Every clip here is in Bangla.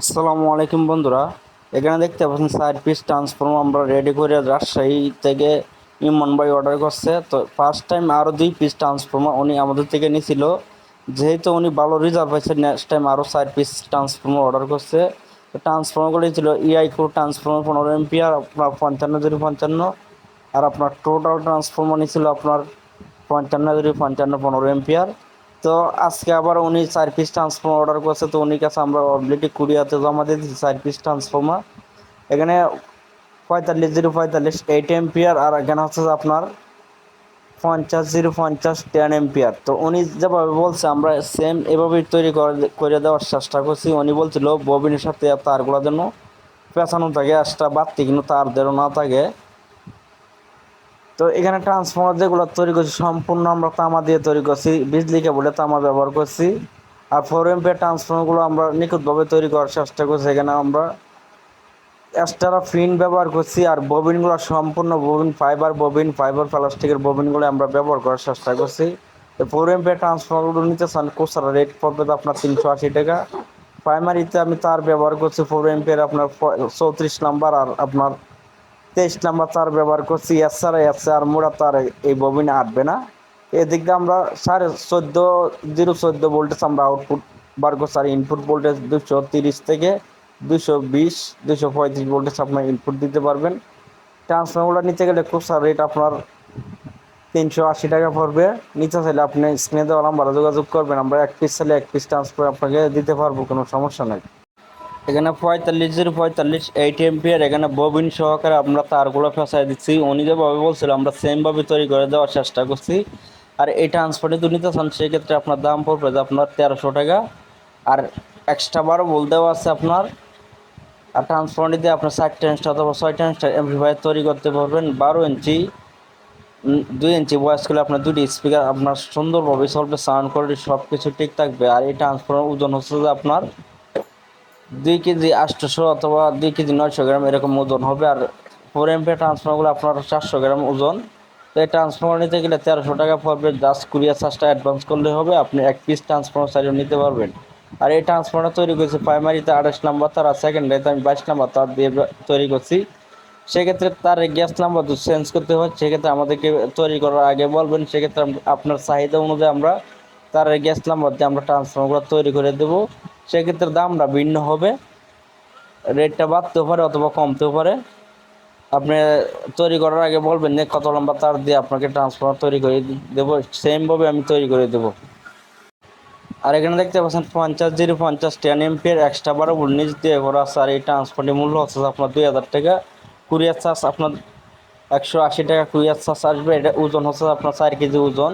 আসসালামু আলাইকুম বন্ধুরা। এখানে দেখতে পাচ্ছেন চার পিস ট্রান্সফর্মার আমরা রেডি করে রাজশাহী থেকে ভাই অর্ডার করছে। তো ফার্স্ট টাইম আরও দুই পিস ট্রান্সফর্মার উনি আমাদের থেকে নিছিল। যেহেতু উনি ভালো রিজার্ভ হয়েছে নেক্সট টাইম আরও চার পিস ট্রান্সফর্মার অর্ডার করছে। তো ট্রান্সফর্মারগুলি ছিল ইআই ক্রো ট্রান্সফর্মার পনেরো এমপি আর আপনার পঞ্চান্ন জিরো পঞ্চান্ন। আর আপনার টোটাল ট্রান্সফর্মার নিয়েছিল আপনার পঞ্চান্ন জিরো পঞ্চান্ন পনেরো এমপিআর তো আজকে আবার উনি চার পিস ট্রান্সফর্মার অর্ডার করছে, তো উনি কাছে আমরা অলরেডি কুড়িয়াতে জমা দিয়ে দিচ্ছি চার পিস ট্রান্সফর্মার এখানে পঁয়তাল্লিশ জিরো পঁয়তাল্লিশ এইট এমপিয়ার আর এখানে হচ্ছে আপনার পঞ্চাশ জিরো পঞ্চাশ টেন এমপিয়ার তো উনি যেভাবে বলছে, আমরা সেম এভাবেই তৈরি করে- দেওয়ার চেষ্টা করছি। উনি বলছিল, ববিনের সাথে তারগুলো যেন পেঁচানো থাকে একটা বাড়তি কিন্তু তার যেন না থাকে। তো এখানে ট্রান্সফর্মার যেগুলো তৈরি করছি, সম্পূর্ণ আমরা তামা দিয়ে তৈরি করছি, বিজলি কেবলে তামা ব্যবহার করছি। আর ফোর এমপিয়ার ট্রান্সফর্মারগুলো আমরা নিখুঁতভাবে তৈরি করার চেষ্টা করছি। এখানে আমরা এক্সট্রা ফিন ব্যবহার করছি আর ববিনগুলো সম্পূর্ণ ববিন ফাইবার ববিন ফাইবার প্লাস্টিকের ববিনগুলো আমরা ব্যবহার করার চেষ্টা করছি। তো ফোর এমপিয়ার ট্রান্সফর্মারগুলো নিতে চান কোসারা রেট পড়বে আপনার তিনশো আশি টাকা। প্রাইমারিতে আমি তার ব্যবহার করছি ফোর এমপিয়ার আপনার চৌত্রিশ নাম্বার আর আপনার তেইশ নাম্বার তার ব্যবহার করছি এসে আর মোড়া তার এই ববিনে আটবে না। এদিক দিয়ে আমরা সাড়ে চোদ্দ, জিরো চোদ্দ ভোল্টেজ আমরা আউটপুট বার করছি, আর ইনপুট ভোল্টেজ দুশো তিরিশ থেকে দুশো বিশ দুশো পঁয়ত্রিশ ভোল্টেজ আপনার ইনপুট দিতে পারবেন। ট্রান্সফর্মারগুলো নিতে গেলে খুব সার রেট আপনার তিনশো আশি টাকা পড়বে। নিচে চাইলে আপনি স্ক্রিনে দেওয়া নাম্বারে যোগাযোগ করবেন, আমরা এক পিস চাইলে এক পিস ট্রান্সফার আপনাকে দিতে পারব, কোনো সমস্যা নাই। এখানে পঁয়তাল্লিশ জিরো পঁয়তাল্লিশ এইট এমপিয়ার এখানে ববিন সহকারে আমরা তারগুলো ফেসাই দিচ্ছি। উনি যেভাবে বলছিল, আমরা সেমভাবে তৈরি করে দেওয়ার চেষ্টা করছি। আর এই ট্রান্সপোর্টে যদি নিতে চান সেক্ষেত্রে আপনার দাম পড়বে যে আপনার তেরোশো টাকা। আর এক্সট্রা বারো বল দেওয়া আছে আপনার। আর ট্রান্সপোর্টে দিয়ে আপনার ষাট ইঞ্চটা অথবা ছয় টেন্সটা এমপ্লিফায়ার তৈরি করতে পারবেন। বারো ইঞ্চি দুই ইঞ্চি বয়স করলে আপনার দুটি স্পিকার আপনার সুন্দরভাবে চলবে সাউন্ড কোয়ালিটি সব কিছু ঠিক থাকবে। আর এই ট্রান্সফর্মার ওজন হচ্ছে যে আপনার দুই কেজি আটশোশো অথবা দুই কেজি নয়শো গ্রাম এরকম ওজন হবে। আর ফোর এমপি ট্রান্সফর্মারগুলো আপনার চারশো গ্রাম ওজন। তো এই ট্রান্সফর্মার নিতে গেলে তেরোশো টাকা পড়বে জাস্ট কুরিয়ার চার্জটা অ্যাডভান্স করলে হবে, আপনি এক পিস ট্রান্সফর্মার চাইলেও নিতে পারবেন। আর এই ট্রান্সফর্মার তৈরি করছি প্রাইমারিতে আঠাশ নাম্বার তার আর সেকেন্ডারিতে আমি বাইশ নাম্বার তার দিয়ে তৈরি করছি। সেক্ষেত্রে তার গ্যাস নাম্বার চেঞ্জ করতে হয়, সেক্ষেত্রে আমাদেরকে তৈরি করার আগে বলবেন, সেক্ষেত্রে আপনার চাহিদা অনুযায়ী আমরা তার গ্যাস নাম্বার দিয়ে আমরা ট্রান্সফর্মারগুলো তৈরি করে দেবো। সেক্ষেত্রে দামটা ভিন্ন হবে। রেটটা বাড়তেও পারে অথবা কমতেও পারে। আপনি তৈরি করার আগে বলবেন যে কত লম্বা তার দিয়ে আপনাকে ট্রান্সফর্মার তৈরি করে দেবো। সেমভাবে আমি তৈরি করে দেবো। আর এখানে দেখতে পাচ্ছেন পঞ্চাশ জিরো পঞ্চাশ টেন এমপিয়ার এক্সট্রা বারো নিচ দিয়ে করা আছে। আর এই ট্রান্সপোর্টের মূল্য হচ্ছে আপনার দুই হাজার টাকা। কুরিয়ার চার্জ আপনার একশো আশি টাকা কুরিয়ার চার্জ আসবে। এটা ওজন হচ্ছে আপনার চার কেজি ওজন।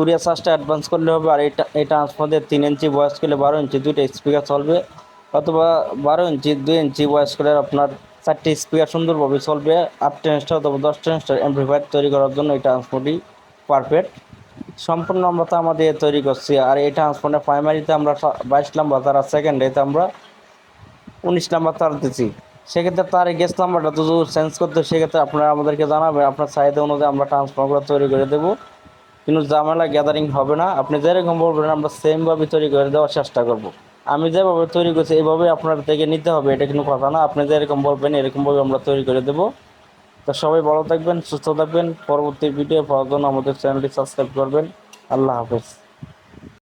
কুরিয়ার চার্জটা অ্যাডভান্স করলে হবে আর এটা এই ট্রান্সফার তিন ইঞ্চি বয়স করলে বারো ইঞ্চি দুইটা স্পিকার চলবে। অথবা বারো ইঞ্চি, দুই ইঞ্চি বয়স করলে আপনার চারটি স্পিকার সুন্দরভাবে চলবে। আট টেনস্টার অথবা দশ টেনস্টার অ্যাম্পলিফায়ার তৈরি করার জন্য এই ট্রান্সপোর্টই পারফেক্ট সম্পূর্ণ আমরা তো আমাদের তৈরি করছি। আর এই ট্রান্সপোর্টের প্রাইমারিতে আমরা বাইশ নাম্বার তার তারা সেকেন্ডারিতে আমরা উনিশ নাম্বার তার দিচ্ছি সেক্ষেত্রে তার গ্যাস নাম্বারটা তো চেঞ্জ করতে সেক্ষেত্রে আপনারা আমাদেরকে জানাবেন। আপনার চাহিদা অনুযায়ী আমরা ট্রান্সফারগুলো তৈরি করে দেবো। কিন্তু জামেলা গ্যাদারিং হবে না। আপনি যেরকম বলবেন, আমরা সেমভাবে তৈরি করে দেওয়ার চেষ্টা করব। আমি যেভাবে তৈরি করছি, এভাবে আপনার থেকে নিতে হবে, এটা কোনো কথা না। আপনি যেরকম বলবেন এরকমভাবে আমরা তৈরি করে দেবো। তো সবাই ভালো থাকবেন, সুস্থ থাকবেন। পরবর্তী ভিডিও পাওয়ার জন্য আমাদের চ্যানেলটি সাবস্ক্রাইব করবেন। আল্লাহ হাফেজ।